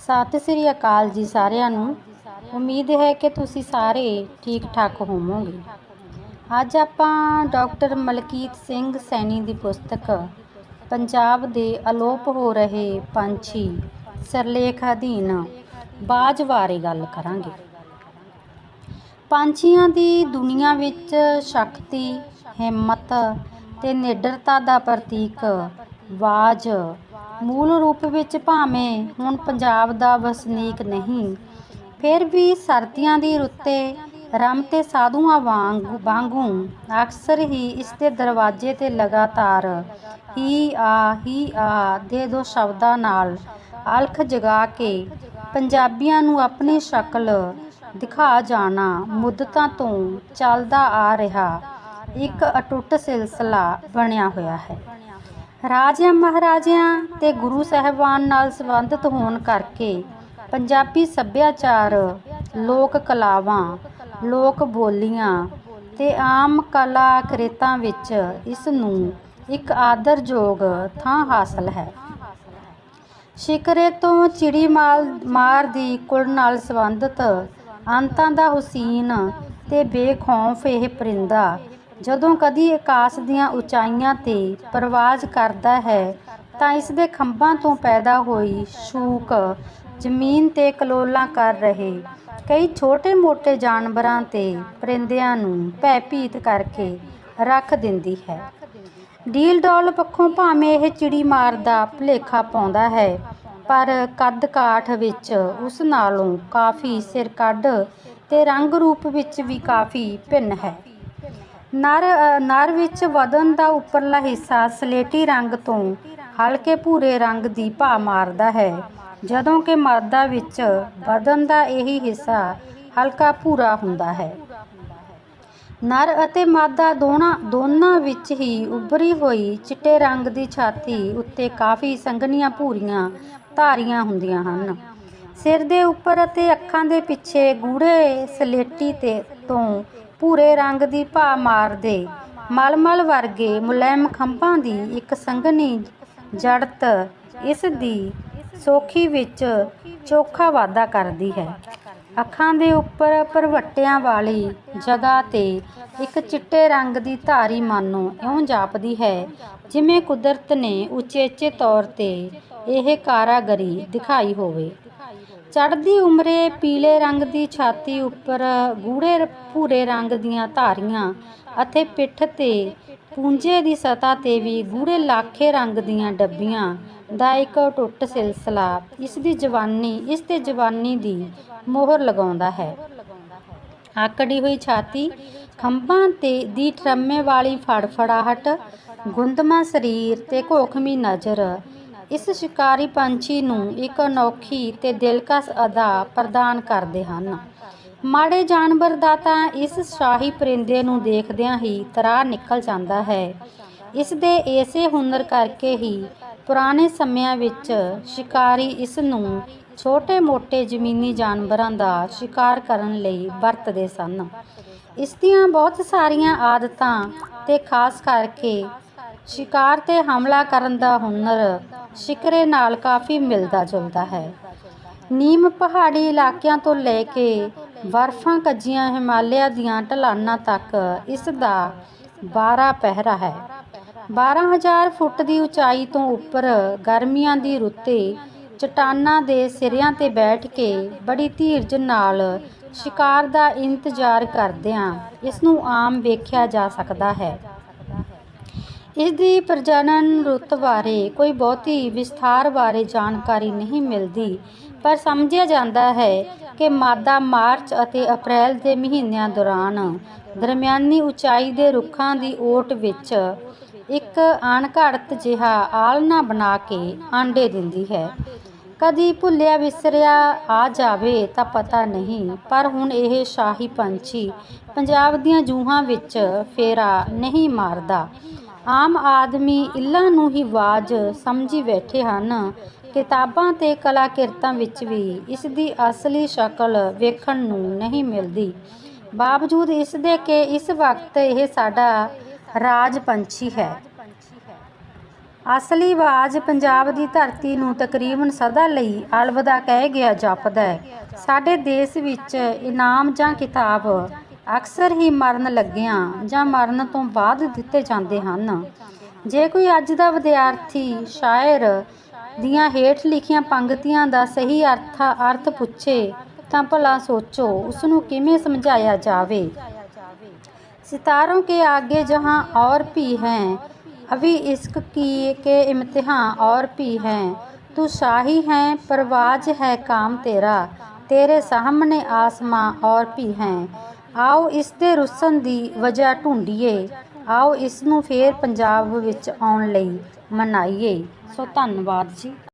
ਸਤਿ ਸ੍ਰੀ ਅਕਾਲ ਜੀ ਸਾਰਿਆਂ ਨੂੰ। ਉਮੀਦ ਹੈ ਕਿ ਤੁਸੀਂ ਸਾਰੇ ਠੀਕ ਠਾਕ ਹੋਵੋਗੇ। ਅੱਜ ਆਪਾਂ ਡਾਕਟਰ ਮਲਕੀਤ ਸਿੰਘ ਸੈਣੀ ਦੀ ਪੁਸਤਕ ਪੰਜਾਬ ਦੇ ਅਲੋਪ ਹੋ ਰਹੇ ਪੰਛੀ ਸਰਲੇਖ ਅਧੀਨ ਬਾਜ ਬਾਰੇ ਗੱਲ ਕਰਾਂਗੇ। ਪੰਛੀਆਂ ਦੀ ਦੁਨੀਆ ਵਿੱਚ ਸ਼ਕਤੀ, ਹਿੰਮਤ ਤੇ ਨਿਡਰਤਾ ਦਾ ਪ੍ਰਤੀਕ ਬਾਜ ਮੂਲ ਰੂਪ ਵਿੱਚ ਭਾਵੇਂ ਹੁਣ ਪੰਜਾਬ ਦਾ ਵਸਨੀਕ ਨਹੀਂ, ਫਿਰ ਵੀ ਸਰਦੀਆਂ ਦੀ ਰੁੱਤੇ ਰਮ ਤੇ ਸਾਧੂਆਂ ਵਾਂਗ ਵਾਂਗੂ ਅਕਸਰ ਹੀ ਇਸ ਦੇ ਦਰਵਾਜ਼ੇ ਤੇ ਲਗਾਤਾਰ ਹੀ ਆ ਹੀ ਆ ਦੇ ਦੋ ਸ਼ਬਦਾਂ ਨਾਲ ਅਲਖ ਜਗਾ ਕੇ ਪੰਜਾਬੀਆਂ ਨੂੰ ਆਪਣੀ ਸ਼ਕਲ ਦਿਖਾ ਜਾਣਾ ਮੁੱਦਤਾਂ ਤੋਂ ਚੱਲਦਾ ਆ ਰਿਹਾ, ਇੱਕ ਅਟੁੱਟ ਸਿਲਸਿਲਾ ਬਣਿਆ ਹੋਇਆ ਹੈ। ਰਾਜਿਆਂ ਮਹਾਰਾਜਿਆਂ ਤੇ ਗੁਰੂ ਸਾਹਿਬਾਨ ਨਾਲ ਸੰਬੰਧਿਤ ਹੋਣ ਕਰਕੇ ਪੰਜਾਬੀ ਸੱਭਿਆਚਾਰ, ਲੋਕ ਕਲਾਵਾਂ, ਲੋਕ ਬੋਲੀਆਂ ਤੇ ਆਮ ਕਲਾ ਕ੍ਰਿਤਾਂ ਵਿੱਚ ਇਸ ਨੂੰ ਇੱਕ ਆਦਰਯੋਗ ਥਾਂ ਹਾਸਲ ਹੈ। ਸ਼ਿਕਰੇ ਤੋਂ ਚਿੜੀ ਮਾਲ, ਮਾਰ ਦੀ ਕੁਲ ਨਾਲ ਸੰਬੰਧਿਤ ਅੰਤਾਂ ਦਾ ਹੁਸੀਨ ਤੇ ਬੇਖੌਫ ਇਹ ਪਰਿੰਦਾ ਜਦੋਂ ਕਦੀ ਆਕਾਸ਼ ਦੀਆਂ ਉਚਾਈਆਂ ਤੇ ਪਰਵਾਜ਼ ਕਰਦਾ ਹੈ, ਤਾਂ ਇਸ ਦੇ ਖੰਭਾਂ ਤੋਂ ਪੈਦਾ ਹੋਈ ਸ਼ੂਕ ਜ਼ਮੀਨ ਤੇ ਕਲੋਲਾਂ ਕਰ ਰਹੇ ਕਈ ਛੋਟੇ-ਮੋਟੇ ਜਾਨਵਰਾਂ ਤੇ ਪਰਿੰਦਿਆਂ ਨੂੰ ਭੈਭੀਤ ਕਰਕੇ ਰੱਖ ਦਿੰਦੀ ਹੈ। ਡੀਲ ਡੌਲ ਪੱਖੋਂ ਭਾਵੇਂ ਇਹ ਚਿੜੀ ਮਾਰ ਦਾ ਭੁਲੇਖਾ ਪਾਉਂਦਾ ਹੈ, ਪਰ ਕੱਦ ਕਾਠ ਵਿੱਚ ਉਸ ਨਾਲੋਂ ਕਾਫੀ ਸਿਰ ਕੱਢ ਤੇ ਰੰਗ ਰੂਪ ਵਿੱਚ ਵੀ ਕਾਫੀ ਭਿੰਨ ਹੈ। ਨਰ ਨਰ ਵਿੱਚ ਵਧਨ ਦਾ ਉੱਪਰਲਾ ਹਿੱਸਾ ਸਲੇਟੀ ਰੰਗ ਤੋਂ ਹਲਕੇ ਭੂਰੇ ਰੰਗ ਦੀ ਭਾ ਮਾਰਦਾ ਹੈ। ਜਦੋਂ ਕਿ ਮਾਦਾ ਵਿੱਚ ਵਧਨ ਦਾ ਇਹੀ ਹਿੱਸਾ ਹਲਕਾ ਭੂਰਾ ਹੁੰਦਾ ਹੈ। ਨਰ ਅਤੇ ਮਾਦਾ ਦੋਨਾਂ ਦੋਨਾਂ ਵਿੱਚ ਹੀ ਉੱਭਰੀ ਹੋਈ ਚਿੱਟੇ ਰੰਗ ਦੀ ਛਾਤੀ ਉੱਤੇ ਕਾਫੀ ਸੰਘਣੀਆਂ ਭੂਰੀਆਂ ਧਾਰੀਆਂ ਹੁੰਦੀਆਂ ਹਨ। ਸਿਰ ਦੇ ਉੱਪਰ ਅਤੇ ਅੱਖਾਂ ਦੇ ਪਿੱਛੇ ਗੂੜੇ ਸਲੇਟੀ ਤੇ, ਤੋਂ ਭੂਰੇ ਰੰਗ ਦੀ ਭਾ ਮਾਰਦੇ ਮਲਮਲ ਵਰਗੇ ਮੁਲਾਇਮ ਖੰਭਾਂ ਦੀ ਇੱਕ ਸੰਘਣੀ ਜੜਤ ਇਸ ਦੀ ਸੋਖੀ ਵਿੱਚ ਚੋਖਾ ਵਾਧਾ ਕਰਦੀ ਹੈ। ਅੱਖਾਂ ਦੇ ਉੱਪਰ ਭਰਵੱਟਿਆਂ ਵਾਲੀ ਜਗ੍ਹਾ ਤੇ ਇੱਕ ਚਿੱਟੇ ਰੰਗ ਦੀ ਧਾਰੀ ਮਾਨੋ ਇਉਂ ਜਾਪਦੀ ਹੈ, ਜਿਵੇਂ ਕੁਦਰਤ ਨੇ ਉਚੇਚੇ ਤੌਰ ਤੇ ਇਹ ਕਾਰਾਗਰੀ ਦਿਖਾਈ ਹੋਵੇ। ਚੜ੍ਹਦੀ ਉਮਰੇ ਪੀਲੇ ਰੰਗ ਦੀ ਛਾਤੀ ਉੱਪਰ ਗੂੜੇ ਭੂਰੇ ਰੰਗ ਦੀਆਂ ਧਾਰੀਆਂ ਅਤੇ ਪਿੱਠ ਤੇ ਪੂੰਝੇ ਦੀ ਸਤ੍ਹਾ ਤੇ ਵੀ ਗੂੜੇ ਲਾਖੇ ਰੰਗ ਦੀਆਂ ਡੱਬੀਆਂ ਦਾ ਇੱਕ ਟੁੱਟ ਸਿਲਸਿਲਾ। ਇਸ ਦੀ ਜਵਾਨੀ, ਇਸ ਤੇ ਜਵਾਨੀ ਦੀ ਮੋਹਰ ਲਗਾਉਂਦਾ ਹੈ। ਆਕੜੀ ਹੋਈ ਛਾਤੀ ਖੰਭਾਂ ਤੇ ਦੀ ਟਰਮੇ ਵਾਲੀ ਫੜਫੜਾਹਟ, ਗੁੰਦਮਾ ਸਰੀਰ ਤੇ ਘੋਖਮੀ ਨਜ਼ਰ ਇਸ ਸ਼ਿਕਾਰੀ ਪੰਛੀ ਨੂੰ ਇੱਕ ਅਨੋਖੀ ਤੇ ਦਿਲਕਸ਼ ਅਦਾ ਪ੍ਰਦਾਨ ਕਰਦੇ ਹਨ। ਮਾੜੇ ਜਾਨਵਰ ਦਾ ਤਾਂ ਇਸ ਸ਼ਾਹੀ ਪਰਿੰਦੇ ਨੂੰ ਦੇਖਦਿਆਂ ਹੀ ਤਰਾ ਨਿਕਲ ਜਾਂਦਾ ਹੈ। ਇਸ ਦੇ ਐਸੇ ਹੁਨਰ ਕਰਕੇ ਹੀ ਪੁਰਾਣੇ ਸਮਿਆਂ ਵਿੱਚ ਸ਼ਿਕਾਰੀ ਇਸ ਨੂੰ ਛੋਟੇ-ਮੋਟੇ ਜ਼ਮੀਨੀ ਜਾਨਵਰਾਂ ਦਾ ਸ਼ਿਕਾਰ ਕਰਨ ਲਈ ਵਰਤਦੇ ਸਨ। ਇਸ ਦੀਆਂ ਬਹੁਤ ਸਾਰੀਆਂ ਆਦਤਾਂ ਤੇ ਖਾਸ ਕਰਕੇ ਸ਼ਿਕਾਰ ਤੇ ਹਮਲਾ ਕਰਨ ਦਾ ਹੁਨਰ ਸ਼ਿਕਰੇ ਨਾਲ ਕਾਫੀ ਮਿਲਦਾ ਜੁਲਦਾ ਹੈ। ਨੀਮ ਪਹਾੜੀ ਇਲਾਕਿਆਂ ਤੋਂ ਲੈ ਕੇ ਬਰਫਾਂ ਕੱਜੀਆਂ ਹਿਮਾਲਿਆ ਦੀਆਂ ਢਲਾਨਾਂ ਤੱਕ ਇਸ ਦਾ 12 ਪਹਿਰਾ ਹੈ। 12000 ਫੁੱਟ ਦੀ ਉਚਾਈ ਤੋਂ ਉੱਪਰ ਗਰਮੀਆਂ ਦੀ ਰੁੱਤੇ ਚਟਾਨਾਂ ਦੇ ਸਿਰਿਆਂ ਤੇ ਬੈਠ ਕੇ ਬੜੀ ਧੀਰਜ ਨਾਲ ਸ਼ਿਕਾਰ ਦਾ ਇੰਤਜ਼ਾਰ ਕਰਦਿਆਂ ਇਸ ਨੂੰ ਆਮ ਵੇਖਿਆ ਜਾ ਸਕਦਾ ਹੈ। ਇਸ ਦੀ ਪ੍ਰਜਨਨ ਰੁੱਤ ਬਾਰੇ ਕੋਈ ਬਹੁਤੀ ਵਿਸਥਾਰ ਬਾਰੇ ਜਾਣਕਾਰੀ ਨਹੀਂ ਮਿਲਦੀ। ਪਰ ਸਮਝਿਆ ਜਾਂਦਾ ਹੈ ਕਿ ਮਾਦਾ ਮਾਰਚ ਅਤੇ ਅਪ੍ਰੈਲ ਦੇ ਮਹੀਨਿਆਂ ਦੌਰਾਨ ਦਰਮਿਆਨੀ ਉਚਾਈ ਦੇ ਰੁੱਖਾਂ ਦੀ ਓਟ ਵਿੱਚ ਇੱਕ ਅਣਘੜਤ ਜਿਹਾ ਆਲਣਾ ਬਣਾ ਕੇ ਆਂਡੇ ਦਿੰਦੀ ਹੈ। ਕਦੀ ਭੁੱਲਿਆ ਵਿਸਰਿਆ ਆ ਜਾਵੇ ਤਾਂ ਪਤਾ ਨਹੀਂ, ਪਰ ਹੁਣ ਇਹ ਸ਼ਾਹੀ ਪੰਛੀ ਪੰਜਾਬ ਦੀਆਂ ਜੂਹਾਂ ਵਿੱਚ ਫੇਰਾ ਨਹੀਂ ਮਾਰਦਾ। ਆਮ ਆਦਮੀ ਇੱਲਾਂ ਨੂੰ ਹੀ ਆਵਾਜ਼ ਸਮਝੀ ਬੈਠੇ ਹਨ। ਕਿਤਾਬਾਂ ਤੇ ਕਲਾਕਿਰਤਾਂ ਵਿੱਚ ਵੀ ਇਸ ਦੀ ਅਸਲੀ ਸ਼ਕਲ ਵੇਖਣ ਨੂੰ ਨਹੀਂ ਮਿਲਦੀ। ਬਾਵਜੂਦ ਇਸਦੇ ਕਿ ਇਸ ਵਕਤ ਇਹ ਸਾਡਾ ਰਾਜ ਪੰਛੀ ਹੈ। ਅਸਲੀ ਆਵਾਜ਼ ਪੰਜਾਬ ਦੀ ਧਰਤੀ ਨੂੰ ਤਕਰੀਬਨ ਸਦਾ ਲਈ ਅਲਵਿਦਾ ਕਹਿ ਗਿਆ ਜਾਪਦਾ ਹੈ। ਸਾਡੇ ਦੇਸ਼ ਵਿੱਚ ਇਨਾਮ ਜਾਂ ਕਿਤਾਬ ਅਕਸਰ ਹੀ ਮਰਨ ਲੱਗਿਆਂ ਜਾਂ ਮਰਨ ਤੋਂ ਬਾਅਦ ਦਿੱਤੇ ਜਾਂਦੇ ਹਨ ਜੇ ਕੋਈ ਅੱਜ ਦਾ ਵਿਦਿਆਰਥੀ ਸ਼ਾਇਰ ਦੀਆਂ ਹੇਠ ਲਿਖੀਆਂ ਪੰਕਤੀਆਂ ਦਾ ਸਹੀ ਅਰਥ ਅਰਥ ਪੁੱਛੇ ਤਾਂ ਭਲਾ ਸੋਚੋ ਉਸ ਨੂੰ ਕਿਵੇਂ ਸਮਝਾਇਆ ਜਾਵੇ सितारों के आगे जहाँ और भी हैं अभी इश्क की के इम्तिहान और भी हैं तू शाही है परवाज है काम तेरा तेरे सामने आसमां और भी हैं ਆਓ ਇਸ ਦੇ ਰੁੱਸਣ ਦੀ ਵਜ੍ਹਾ ਢੂੰਡੀਏ ਆਓ ਇਸ ਨੂੰ ਫੇਰ ਪੰਜਾਬ ਵਿੱਚ ਆਉਣ ਲਈ ਮਨਾਈਏ। ਸੋ ਧੰਨਵਾਦ ਜੀ।